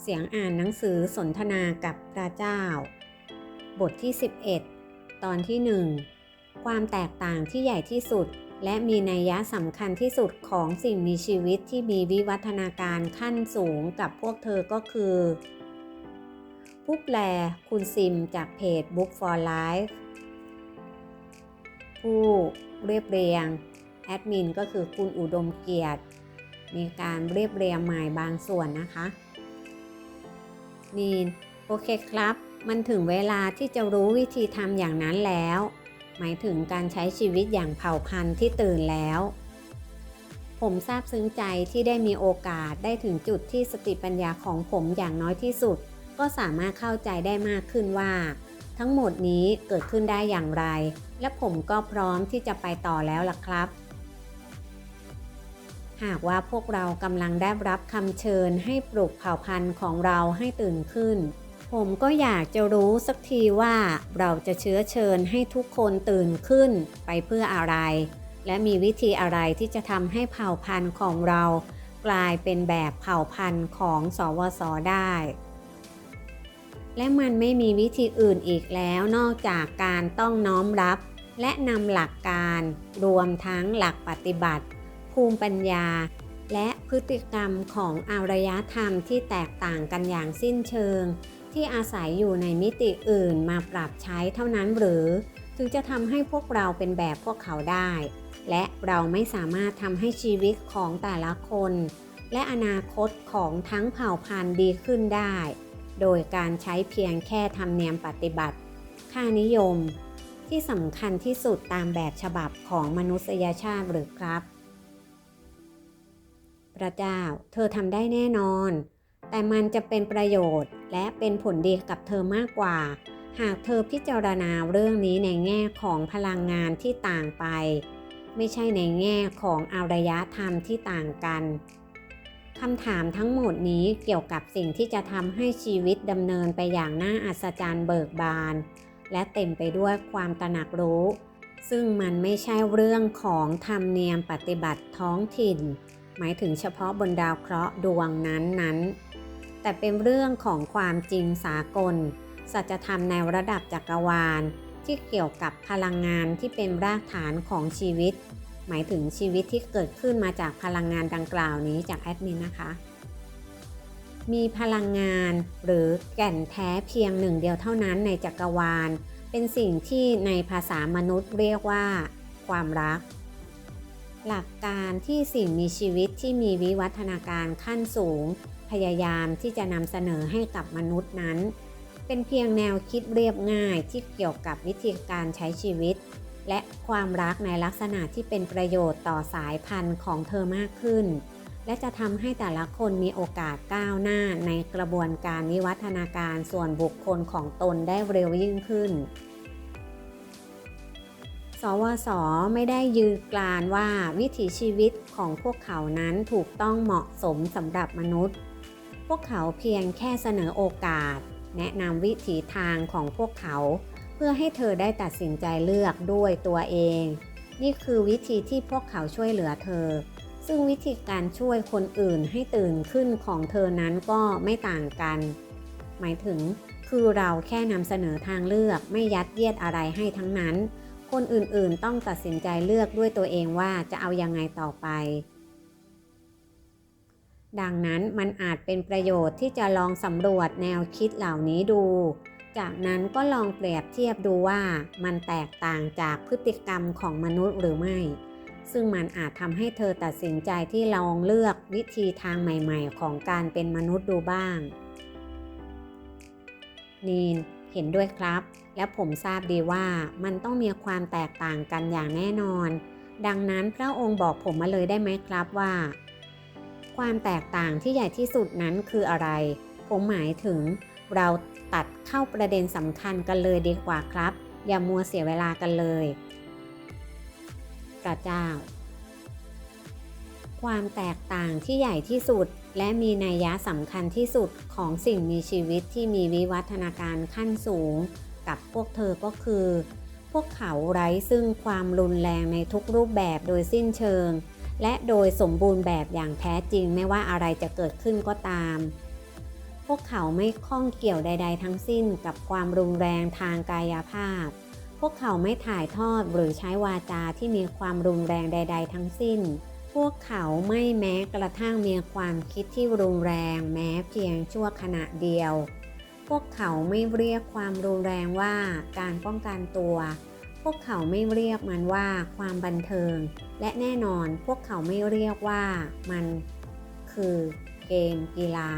เสียงอ่านหนังสือสนทนากับพระเจ้า บทที่ 11 ตอนที่ 1 ความแตกต่างที่ใหญ่ที่สุด และมีนัยยะสำคัญที่สุดของสิ่งมีชีวิตที่มีวิวัฒนาการขั้นสูงกับพวกเธอก็คือผู้แปลคุณซิมจากเพจ Book for Life ผู้เรียบเรียง แอดมินก็คือคุณอุดมเกียรติ มีการเรียบเรียงใหม่บางส่วนนะคะ มีน โอเคครับ มันถึงเวลาที่จะรู้วิธีทำอย่างนั้นแล้ว หมายถึงการใช้ชีวิตอย่างเผ่าพันธุ์ที่ตื่นแล้ว ผมซาบซึ้งใจที่ได้มีโอกาสได้ถึงจุดที่สติปัญญาของผมอย่างน้อยที่สุด ก็สามารถเข้าใจได้มากขึ้นว่า ทั้งหมดนี้เกิดขึ้นได้อย่างไร และผมก็พร้อมที่จะไปต่อแล้วล่ะครับ หากว่าพวกเรากำลังได้รับคำเชิญให้ปลุกเผ่าพันธุ์ของเราให้ตื่นขึ้น ผมก็อยากจะรู้สักทีว่าเราจะเชื้อเชิญให้ทุกคนตื่นขึ้นไปเพื่ออะไร และมีวิธีอะไรที่จะทำให้เผ่าพันธุ์ของเรา กลายเป็นแบบเผ่าพันธุ์ของสวสได้ และมันไม่มีวิธีอื่นอีกแล้วนอกจากการต้องน้อมรับ และนำหลักการรวมทั้งหลักปฏิบัติ ภูมิปัญญา และพฤติกรรมของอารยธรรมที่แตกต่างกันอย่างสิ้นเชิง ที่อาศัยอยู่ในมิติอื่นมาปรับใช้เท่านั้นหรือ ถึงจะทำให้พวกเราเป็นแบบพวกเขาได้ และเราไม่สามารถทำให้ชีวิตของแต่ละคน และอนาคตของทั้งเผ่าพันธุ์ดีขึ้นได้ โดยการใช้เพียงแค่ธรรมเนียมปฏิบัติ ค่านิยมที่สำคัญที่สุดตามแบบฉบับของมนุษยชาติหรือครับ พระเจ้า เธอทำได้แน่นอน แต่มันจะเป็นประโยชน์และเป็นผลดีกับเธอมากกว่า หากเธอพิจารณาเรื่องนี้ในแง่ของพลังงานที่ต่างไป ไม่ใช่ในแง่ของอารยธรรมที่ต่างกันคำถามทั้งหมดนี้เกี่ยวกับสิ่งที่จะทำให้ชีวิตดำเนินไปอย่างน่าอัศจรรย์เบิกบาน และเต็มไปด้วยความตระหนักรู้ ซึ่งมันไม่ใช่เรื่องของธรรมเนียมปฏิบัติท้องถิ่น หมายถึงเฉพาะบนดาวเคราะห์ดวงนั้นๆ แต่เป็นเรื่องของความจริงสากล สัจธรรมในระดับจักรวาล ที่เกี่ยวกับพลังงานที่เป็นรากฐานของชีวิต หมายถึงชีวิตที่เกิดขึ้นมาจากพลังงานดังกล่าวนี้จากแอดมินนะคะ มีพลังงานหรือแก่นแท้เพียงหนึ่งเดียวเท่านั้นในจักรวาล เป็นสิ่งที่ในภาษามนุษย์เรียกว่า ความรัก หลักการที่สิ่งมีชีวิตที่มีวิวัฒนาการขั้นสูง พยายามที่จะนำเสนอให้กับมนุษย์นั้น เป็นเพียงแนวคิดเรียบง่ายที่เกี่ยวกับวิธีการใช้ชีวิต และความรักในลักษณะที่เป็นประโยชน์ต่อสายพันธุ์ของเธอมากขึ้น และจะทำให้แต่ละคนมีโอกาสก้าวหน้าในกระบวนการวิวัฒนาการส่วนบุคคลของตนได้เร็วยิ่งขึ้น สวสไม่ได้ยืนกลานว่าวิถีชีวิตของพวกเขานั้นถูกต้องเหมาะสมสำหรับมนุษย์ พวกเขาเพียงแค่เสนอโอกาส แนะนำวิถีทางของพวกเขา เพื่อให้เธอได้ตัดสินใจเลือกด้วยตัวเอง นี่คือวิธีที่พวกเขาช่วยเหลือเธอ ซึ่งวิธีการช่วยคนอื่นให้ตื่นขึ้นของเธอนั้นก็ไม่ต่างกัน หมายถึงคือเราแค่นำเสนอทางเลือกไม่ยัดเยียดอะไรให้ทั้งนั้น คนอื่นๆ ต้องตัดสินใจเลือกด้วยตัวเองว่าจะเอายังไงต่อไป ดังนั้นมันอาจเป็นประโยชน์ที่จะลองสำรวจแนวคิดเหล่านี้ดู จากนั้นก็ลองเปรียบเทียบดูว่ามันแตกต่างจากพฤติกรรมของมนุษย์หรือไม่ ซึ่งมันอาจทำให้เธอตัดสินใจที่ลองเลือกวิธีทางใหม่ ๆ ของการเป็นมนุษย์ดูบ้างนีน เห็นด้วยครับ และผมทราบดีว่ามันต้องมีความแตกต่างกันอย่างแน่นอน ดังนั้นพระองค์บอกผมมาเลยได้ไหมครับว่า ความแตกต่างที่ใหญ่ที่สุดนั้นคืออะไร ผมหมายถึงเราตัดเข้าประเด็นสำคัญกันเลยดีกว่าครับ อย่ามัวเสียเวลากันเลยพระเจ้า ความแตกต่างที่ใหญ่ที่สุด และมีนัยยะสำคัญที่สุดของสิ่งมีชีวิตที่มีวิวัฒนาการขั้นสูง กับพวกเธอก็คือ พวกเขาไร้ซึ่งความรุนแรงในทุกรูปแบบโดยสิ้นเชิง และโดยสมบูรณ์แบบอย่างแท้จริงไม่ว่าอะไรจะเกิดขึ้นก็ตาม พวกเขาไม่ข้องเกี่ยวใด ๆ ทั้งสิ้นกับความรุนแรงทางกายภาพ พวกเขาไม่ถ่ายทอดหรือใช้วาจาที่มีความรุนแรงใด ๆ ทั้งสิ้น พวกเขาไม่แม้กระทั่งมีความคิดที่รุนแรงแม้เพียงชั่วขณะเดียว พวกเขาไม่เรียกความรุนแรงว่าการป้องกันตัว พวกเขาไม่เรียกมันว่าความบันเทิง และแน่นอนพวกเขาไม่เรียกว่ามันคือเกมกีฬา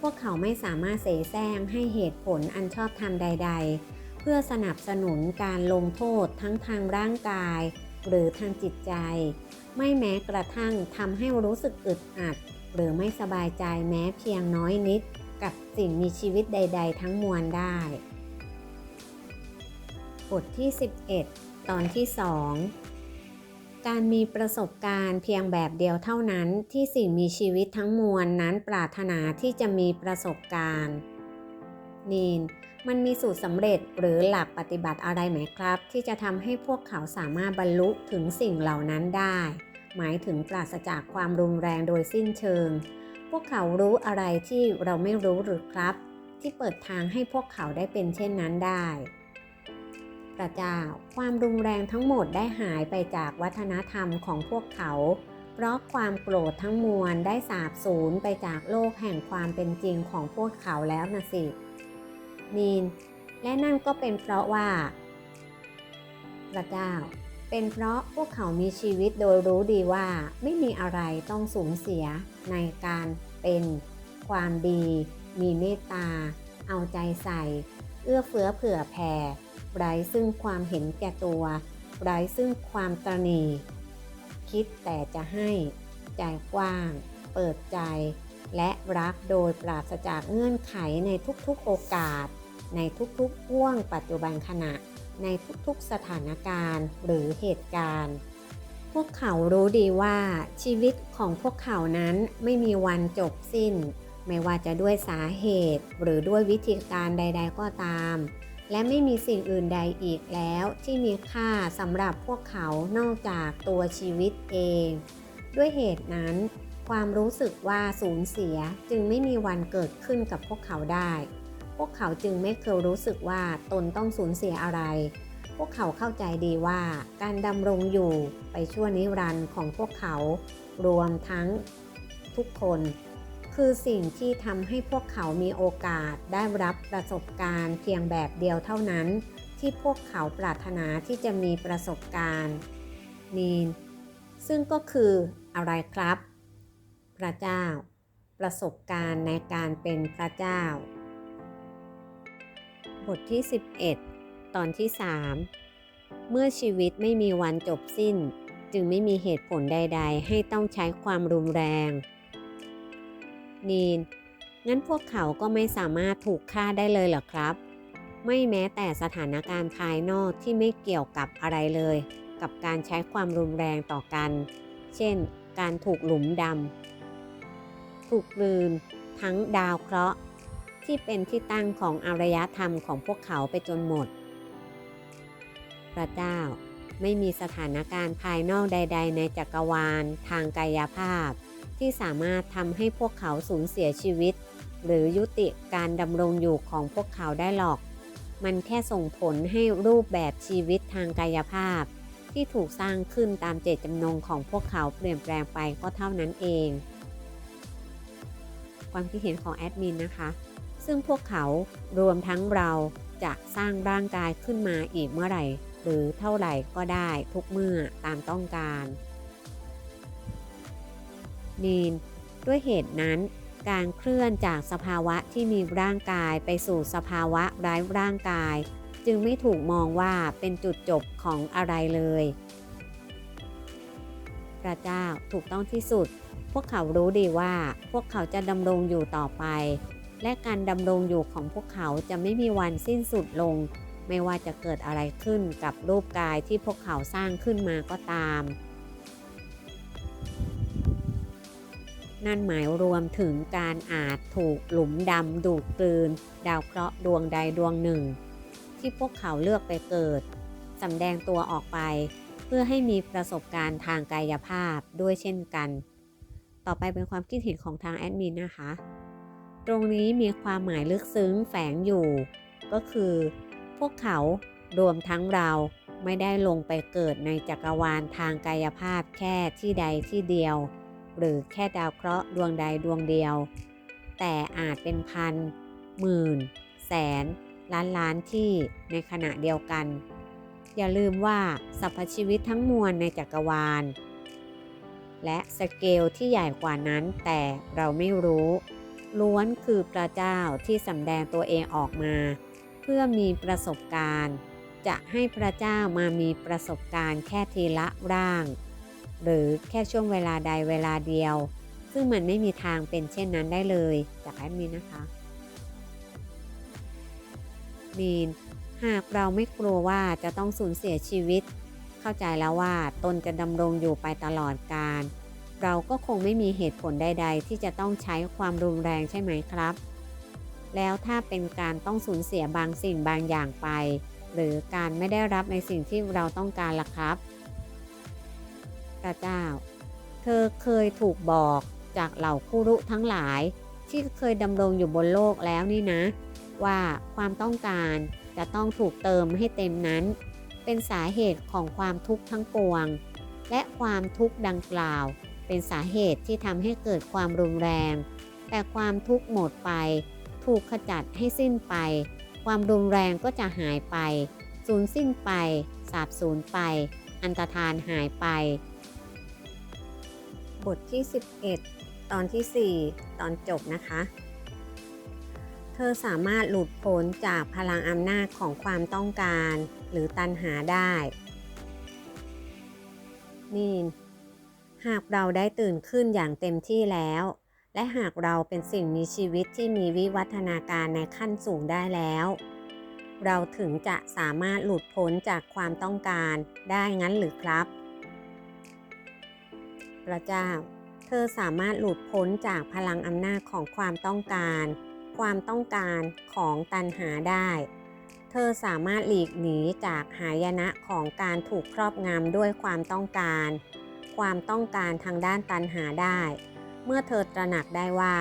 พวกเขาไม่สามารถเสแสร้งให้เหตุผลอันชอบธรรมใด ๆ เพื่อสนับสนุนการลงโทษทั้งทางร่างกาย หรือทางจิตใจ ไม่แม้กระทั่งทำให้รู้สึกอึดอัด หรือไม่สบายใจแม้เพียงน้อยนิด กับสิ่งมีชีวิตใด ๆ ทั้งมวลได้บทที่ 11 ตอนที่ 2 การมีประสบการณ์เพียงแบบเดียวเท่านั้นที่สิ่งมีชีวิตทั้งมวลนั้นปรารถนาที่จะมีประสบการณ์นีน มันมีสูตรสำเร็จหรือหลักปฏิบัติอะไรไหมครับ ที่จะทำให้พวกเขาสามารถบรรลุถึงสิ่งเหล่านั้นได้ หมายถึงปราศจากความรุนแรงโดยสิ้นเชิง พวกเขารู้อะไรที่เราไม่รู้หรือครับ ที่เปิดทางให้พวกเขาได้เป็นเช่นนั้นได้พระเจ้า ความรุนแรงทั้งหมดได้หายไปจากวัฒนธรรมของพวกเขา เพราะความโกรธทั้งมวลได้สาบสูญไปจากโลกแห่งความเป็นจริงของพวกเขาแล้วนะสิ นีน และนั่นก็เป็นเพราะว่าพระเจ้า เป็นเพราะพวกเขามีชีวิตโดยรู้ดีว่าไม่มีอะไรต้องสูญเสียในการเป็นความดี มีเมตตา เอาใจใส่ เอื้อเฟื้อเผื่อแผ่ไร้ซึ่งความเห็นแก่ตัวไร้ซึ่งความตระหนีคิดแต่จะให้ ใจกว้าง เปิดใจ และรักโดยปราศจากเงื่อนไขในทุกๆโอกาส ในทุกๆห่วงปัจจุบันขณะ ในทุกๆสถานการณ์หรือเหตุการณ์ พวกเขารู้ดีว่าชีวิตของพวกเขานั้นไม่มีวันจบสิ้น ไม่ว่าจะด้วยสาเหตุหรือด้วยวิธีการใด ๆ ก็ตาม และไม่มีสิ่งอื่นใดอีกแล้วที่มีค่าสำหรับพวกเขานอกจากตัวชีวิตเอง ด้วยเหตุนั้นความรู้สึกว่าสูญเสียจึงไม่มีวันเกิดขึ้นกับพวกเขาได้ พวกเขาจึงไม่เคยรู้สึกว่าตนต้องสูญเสียอะไร พวกเขาเข้าใจดีว่าการดำรงอยู่ไปชั่วนิรันดร์ของพวกเขารวมทั้งทุกคน คือสิ่งที่ทำให้พวกเขามีโอกาสได้รับประสบการณ์เพียงแบบเดียวเท่านั้น ที่พวกเขาปรารถนาที่จะมีประสบการณ์นีนซึ่งก็คืออะไรครับ พระเจ้า ประสบการณ์ในการเป็นพระเจ้า บทที่ 11 ตอนที่ 3 เมื่อชีวิตไม่มีวันจบสิ้น จึงไม่มีเหตุผลใด ๆ ให้ต้องใช้ความรุนแรง นีน งั้นพวกเขาก็ไม่สามารถถูกฆ่าได้เลยเหรอครับ ไม่แม้แต่สถานการณ์ภายนอกที่ไม่เกี่ยวกับอะไรเลย กับการใช้ความรุนแรงต่อกัน เช่น การถูกหลุมดำถูกลืน ทั้งดาวเคราะห์ ที่เป็นที่ตั้งของอารยธรรมของพวกเขาไปจนหมด พระเจ้าไม่มีสถานการณ์ภายนอกใด ๆ ในจักรวาล ทางกายภาพ ที่สามารถทำให้พวกเขาสูญเสียชีวิต หรือยุติการดำรงอยู่ของพวกเขาได้หรอก มันแค่ส่งผลให้รูปแบบชีวิตทางกายภาพ ที่ถูกสร้างขึ้นตามเจตจำนงของพวกเขาเปลี่ยนแปลงไปก็เท่านั้นเอง ความคิดเห็นของแอดมินนะคะ ซึ่งพวกเขารวมทั้งเราจะสร้างร่างกายขึ้นมาอีกเมื่อไหร่ หรือเท่าไหร่ก็ได้ทุกเมื่อตามต้องการนีนด้วยเหตุนั้น การเคลื่อนจากสภาวะที่มีร่างกายไปสู่สภาวะไร้ร่างกาย จึงไม่ถูกมองว่าเป็นจุดจบของอะไรเลย พระเจ้าถูกต้องที่สุด พวกเขารู้ดีว่าพวกเขาจะดำรงอยู่ต่อไป และการดำรงอยู่ของพวกเขาจะไม่มีวันสิ้นสุดลง ไม่ว่าจะเกิดอะไรขึ้นกับรูปกายที่พวกเขาสร้างขึ้นมาก็ตาม นั่นหมายรวมถึงการอาจถูกหลุมดำดูดกลืน ดาวเคราะห์ดวงใดดวงหนึ่ง ที่พวกเขาเลือกไปเกิดสำแดงตัวออกไป เพื่อให้มีประสบการณ์ทางกายภาพด้วยเช่นกัน ต่อไปเป็นความคิดเห็นของทางแอดมินนะคะ ตรงนี้มีความหมายลึกซึ้งแฝงอยู่ ก็คือ พวกเขารวมทั้งเราไม่ได้ลงไปเกิดในจักรวาลทางกายภาพแค่ที่ใดที่เดียว หรือแค่ดาวเคราะห์ดวงใดดวงเดียว แต่อาจเป็นพัน หมื่น แสน ล้านล้านที่ในขณะเดียวกัน อย่าลืมว่าสรรพชีวิตทั้งมวลในจักรวาล และสเกลที่ใหญ่กว่านั้นแต่เราไม่รู้ ล้วนคือพระเจ้าที่สำแดงตัวเองออกมา เพื่อมีประสบการณ์ จะให้พระเจ้ามามีประสบการณ์แค่ทีละร่าง หรือแค่ช่วงเวลาใดเวลาเดียว ซึ่งมันไม่มีทางเป็นเช่นนั้นได้เลยจากแอดมินนะคะมีนหากเราไม่กลัวว่าจะต้องสูญเสียชีวิต เข้าใจแล้วว่าตนจะดำรงอยู่ไปตลอดกาล เราก็คงไม่มีเหตุผลใด ๆ ที่จะต้องใช้ความรุนแรงใช่ไหมครับ แล้วถ้าเป็นการต้องสูญเสียบางสิ่งบางอย่างไป หรือการไม่ได้รับในสิ่งที่เราต้องการล่ะครับพระเจ้า เธอเคยถูกบอกจากเหล่าคุรุทั้งหลาย ที่เคยดำรงอยู่บนโลกแล้วนี่นะ ว่าความต้องการจะต้องถูกเติมให้เต็มนั้น เป็นสาเหตุของความทุกข์ทั้งปวง และความทุกข์ดังกล่าว เป็นสาเหตุที่ทำให้เกิดความรุนแรง แต่ความทุกข์หมดไป ถูกขจัดให้สิ้นไป ความรุนแรงก็จะหายไป สูญสิ้นไป สาบสูญไป อันตรธานหายไป บทที่ 11 ตอนที่ 4 ตอนจบนะคะ เธอสามารถหลุดพ้นจากพลังอำนาจของความต้องการ หรือตันหาได้ นี่ หากเราได้ตื่นขึ้นอย่างเต็มที่แล้ว และหากเราเป็นสิ่งมีชีวิตที่มีวิวัฒนาการในขั้นสูงได้แล้ว เราถึงจะสามารถหลุดพ้นจากความต้องการได้งั้นหรือครับ พระเจ้า เธอสามารถหลุดพ้นจากพลังอำนาจของความต้องการ ความต้องการของตันหาได้ เธอสามารถหลีกหนีจากหายนะของการถูกครอบงำด้วยความต้องการ ความต้องการทางด้านตันหาได้ เมื่อเธอตระหนักได้ว่า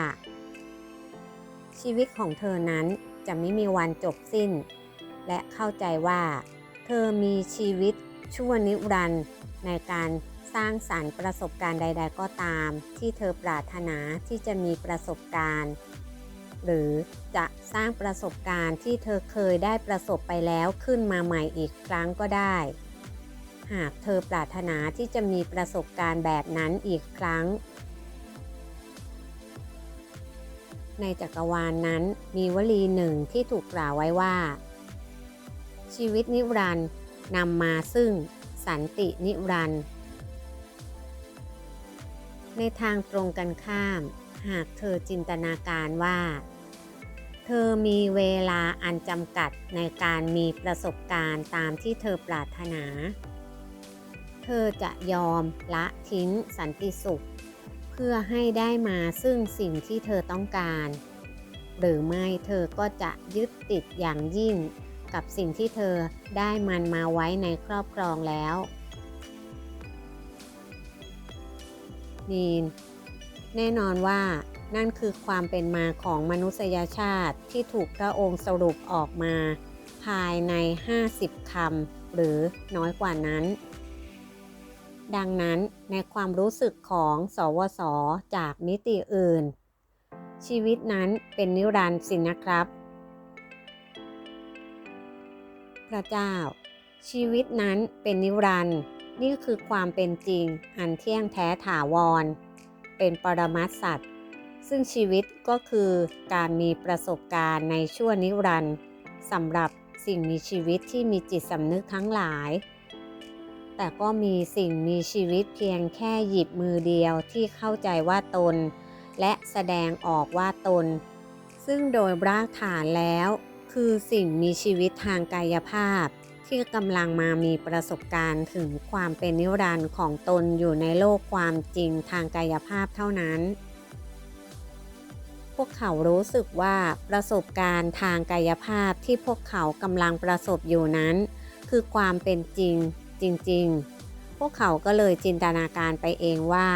ชีวิตของเธอนั้นจะไม่มีวันจบสิ้น และเข้าใจว่า เธอมีชีวิตชั่วนิรันดร์ในการสร้างสรรค์ประสบการณ์ใด ๆ ก็ตาม ที่เธอปรารถนาที่จะมีประสบการณ์ หรือจะสร้างประสบการณ์ที่เธอเคยได้ประสบไปแล้วขึ้นมาใหม่อีกครั้งก็ได้ หากเธอปรารถนาที่จะมีประสบการณ์แบบนั้นอีกครั้ง ในจักรวาลนนั้นมีวลีหนึ่งที่ถูกกล่าวไว้ว่า ชีวิตนิรันดร์นำมาซึ่งสันตินิรันดร์ในทางตรงกันข้าม หากเธอจินตนาการว่า เธอมีเวลาอันจำกัดในการมีประสบการณ์ตามที่เธอปรารถนา อจะยอมละทิ้งสันติสุข เพื่อให้ได้มาซึ่งสิ่งที่เธอต้องการ หรือไม่เธอก็จะยึดติดอย่างยิ่ง กับสิ่งที่เธอได้มันมาไว้ในครอบครองแล้วนีนแน่นอนว่านั่นคือความเป็นมาของมนุษยชาติที่ถูกพระองค์สรุปออกมา ภายใน 50คำหรือน้อยกว่านั้น ดังนั้นในความรู้สึกของสวสจากมิติอื่น ชีวิตนั้นเป็นนิรันดร์สินะครับ พระเจ้า ชีวิตนั้นเป็นนิรันดร์นี่คือความเป็นจริงอันเที่ยงแท้ถาวร เป็นปรมัตสัตว์ซึ่งชีวิตก็คือการมีประสบการณ์ในชั่วนิรันดร์สำหรับสิ่งมีชีวิตที่มีจิตสำนึกทั้งหลาย แต่ก็มีสิ่งมีชีวิตเพียงแค่หยิบมือเดียวที่เข้าใจว่าตน และแสดงออกว่าตน ซึ่งโดยรากฐานแล้ว คือสิ่งมีชีวิตทางกายภาพ ที่กำลังมามีประสบการณ์ถึงความเป็นนิรันดร์ของตนอยู่ในโลกความจริงทางกายภาพเท่านั้น พวกเขารู้สึกว่าประสบการณ์ทางกายภาพที่พวกเขากำลังประสบอยู่นั้น คือความเป็นจริง จริงๆ พวกเขาก็เลยจินตนาการไปเองว่า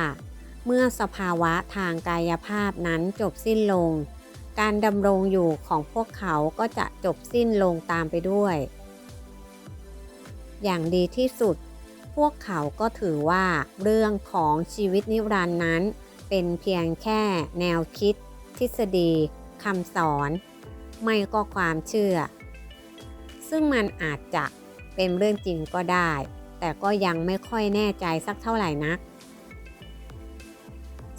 เมื่อสภาวะทางกายภาพนั้นจบสิ้นลง การดำรงอยู่ของพวกเขาก็จะจบสิ้นลงตามไปด้วย อย่างดีที่สุด พวกเขาก็ถือว่าเรื่องของชีวิตนิรันดร์นั้น เป็นเพียงแค่แนวคิด ทฤษฎีคำสอน ไม่ก็ความเชื่อ ซึ่งมันอาจจะเป็นเรื่องจริงก็ได้ แต่ก็ยังไม่ค่อยแน่ใจสักเท่าไหร่นัก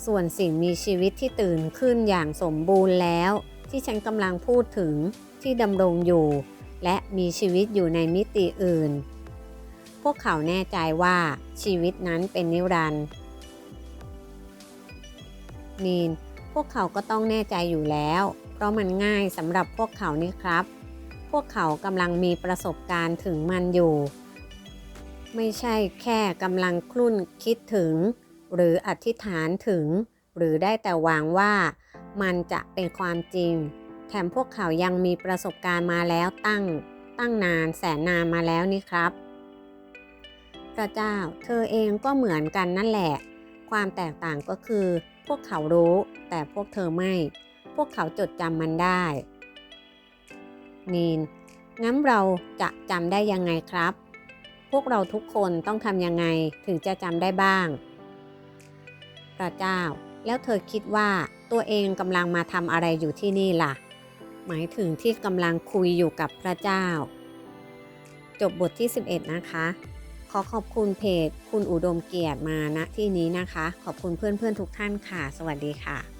ส่วนสิ่งมีชีวิตที่ตื่นขึ้นอย่างสมบูรณ์แล้ว ที่ฉันกำลังพูดถึงที่ดำรงอยู่ และมีชีวิตอยู่ในมิติอื่น พวกเขาแน่ใจว่าชีวิตนั้นเป็นนิรันดร์นีนพวกเขาก็ต้องแน่ใจอยู่แล้ว เพราะมันง่ายสำหรับพวกเขานี่ครับ พวกเขากำลังมีประสบการณ์ถึงมันอยู่ ไม่ใช่แค่กำลังคลุ่นคิดถึง หรืออธิษฐานถึง หรือได้แต่หวังว่ามันจะเป็นความจริง แถมพวกเขายังมีประสบการณ์มาแล้วตั้ง ตั้งนานแสนนานมาแล้วนี่ครับ พระเจ้าเธอเองก็เหมือนกันนั่นแหละ ความแตกต่างก็คือ พวกเขารู้แต่พวกเธอไม่ พวกเขาจดจำมันได้ นีนงั้นเราจะจำได้ยังไงครับ พวกเราทุกคนต้องทำยังไงถึงจะจำได้บ้าง พระเจ้า แล้วเธอคิดว่าตัวเองกำลังมาทำอะไรอยู่ที่นี่ล่ะ หมายถึงที่กำลังคุยอยู่กับพระเจ้า จบบทที่ 11 นะคะ ขอขอบคุณเพจ คุณอุดมเกียรติมาณที่นี้นะคะ ขอบคุณเพื่อนๆทุกท่านค่ะ สวัสดีค่ะ